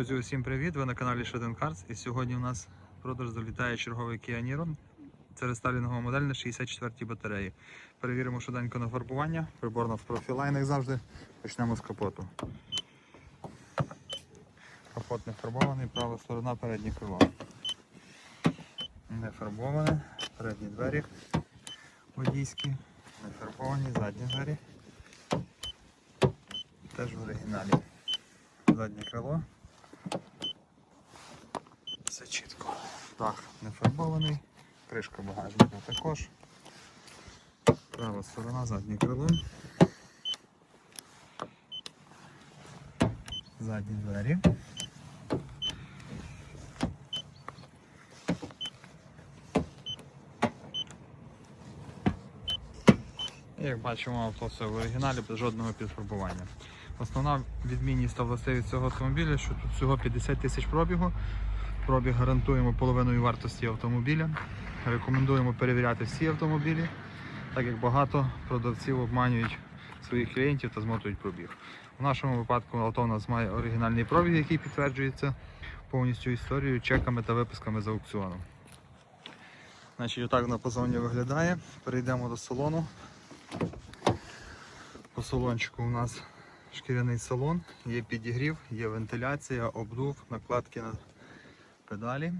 Друзі, усім привіт! Ви на каналі Shedden Cars і сьогодні у нас продаж залітає черговий Kia Niro. Це рестайлінгова модель на 64-й батареї. Перевіримо швиденько на фарбування. Приборна в профілайн, як завжди. Почнемо з капоту. Капот не фарбований, права сторона, переднє крило. Не фарбоване, передні двері водійські, не фарбовані, задні двері. Теж в оригіналі. Заднє крило. Все чітко. Дах не фарбований, кришка багажника також. Права сторона, заднє крило. Задні двері. Як бачимо, авто все в оригіналі без жодного підфарбування. Основна відмінність та властивість цього автомобіля, що тут всього 50 тисяч пробігу. Пробіг гарантуємо половиною вартості автомобіля. Рекомендуємо перевіряти всі автомобілі, так як багато продавців обманюють своїх клієнтів та змотують пробіг. У нашому випадку авто у нас має оригінальний пробіг, який підтверджується повністю історією, чеками та виписками з аукціону. Значить, отак на позовні виглядає. Перейдемо до салону. По салончику у нас шкіряний салон, є підігрів, є вентиляція, обдув, накладки на педалі.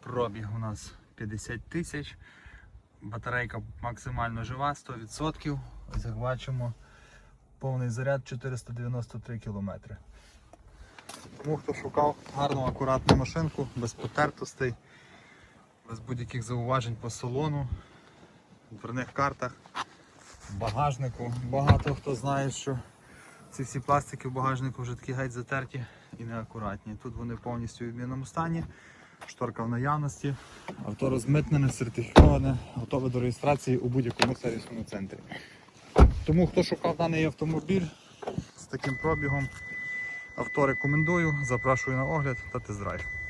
Пробіг у нас 50 тисяч. Батарейка максимально жива, 100%. Ось як бачимо, повний заряд 493 км. Тому хто шукав гарну, акуратну машинку, без потертостей, без будь-яких зауважень по салону, в дверних картах, багажнику. Багато хто знає, що ці всі пластики в багажнику вже такі геть затерті і неакуратні. Тут вони повністю в відмінному стані, шторка в наявності, авто розмитнене, сертифіковане, готове до реєстрації у будь-якому сервісному центрі. Тому хто шукав даний автомобіль з таким пробігом, авто рекомендую, запрошую на огляд та тест-драйв.